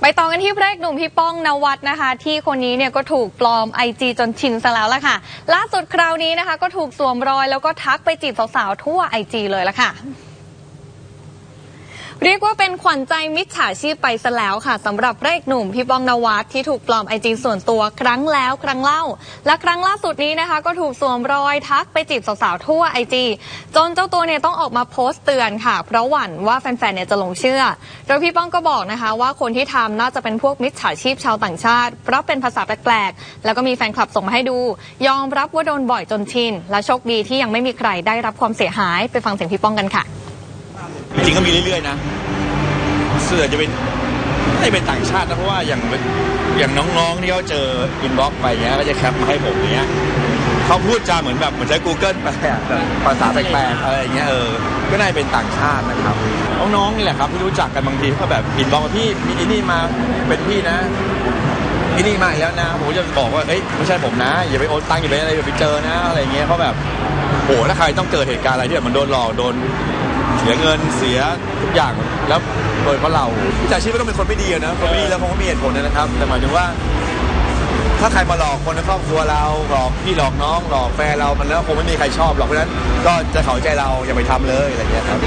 ไปต่อกันที่พระเอกหนุ่มพี่ป้องนวัดนะคะ ที่คนนี้เนี่ยก็ถูกปลอมไอจีจนชินซะแล้วล่ะค่ะ ล่าสุดคราวนี้นะคะ ก็ถูกสวมรอยแล้วก็ทักไปจีบสาวๆทั่วไอจีเลยล่ะค่ะ เรียกว่าเป็นขวัญใจมิจฉาชีพไปซะแล้วค่ะสำหรับพรกหนุ่มพี่ป้องนวัดที่ถูกปลอมไอจีส่วนตัวครั้งแล้วครั้งเล่า และครั้งล่าสุดนี้นะคะ ก็ถูกสวมรอยทักไปจีบสาวๆทั่วไอจีจนเจ้าตัวเนี่ยต้องออกมาโพสต์เตือนค่ะ เพราะหวั่นว่าแฟนๆเนี่ยจะหลงเชื่อ โดยพี่ป้องก็บอกนะคะ ว่าคนที่ทำน่าจะเป็นพวกมิจฉาชีพชาวต่างชาติ เพราะเป็นภาษาแปลกๆแล้วก็มีแฟนคลับส่งมาให้ดู ยอมรับว่าโดนบ่อยจนชินและโชคดีที่ยังไม่มีใครได้รับความเสียหายไปฟังเสียงพี่ป้องกันค่ะ จริงๆก็มีเรื่อยๆนะเสื้อจะเป็นไม่เป็นต่างชาตินะเพราะว่าอย่างอย่างน้องๆที่เขาเจออินบ็อกซ์ไปเงี้ยก็จะแคปมาให้ผมอย่างเงี้ยเขาพูดจาเหมือนแบบเหมือนใช้ Google ไปอะแบบภาษาแปลกๆอะไรอย่างเงี้ยเออก็น่าจะเป็นต่างชาตินะครับน้องๆนี่แหละครับที่รู้จักกันบางทีก็แบบอินบ็อกซ์มาพี่มีไอ้นี่มาเป็นพี่นะไอ้นี่มาอีกแล้วนะผมจะบอกว่าเอ้ยไม่ใช่ผมนะ อย่าไปโอนตังค์อย่าไปอะไรอย่าไปเจอนะอะไรอย่างเงี้ยเพราะแบบโอ้ถ้าใครต้องเกิดเหตุการณ์อะไรที่แบบมันโดนหลอกโดน เสียเงินเสียทุกอย่างแล้วโดยเพราะเราวิชาชีพก็ต้องเป็นคนไม่ดีอะนะคนไม่ดีแล้วคงไม่มีเหตุผลนะครับ แต่หมายถึงว่า ถ้าใครมาหลอกคนในครอบครัวเราหลอกพี่หลอกน้องหลอกแฟนเรามันแล้วคงไม่มีใครชอบหรอกเพราะฉะนั้นก็จะเข้าใจเราอย่าไปทำเลยอะไรอย่างเงี้ยครับ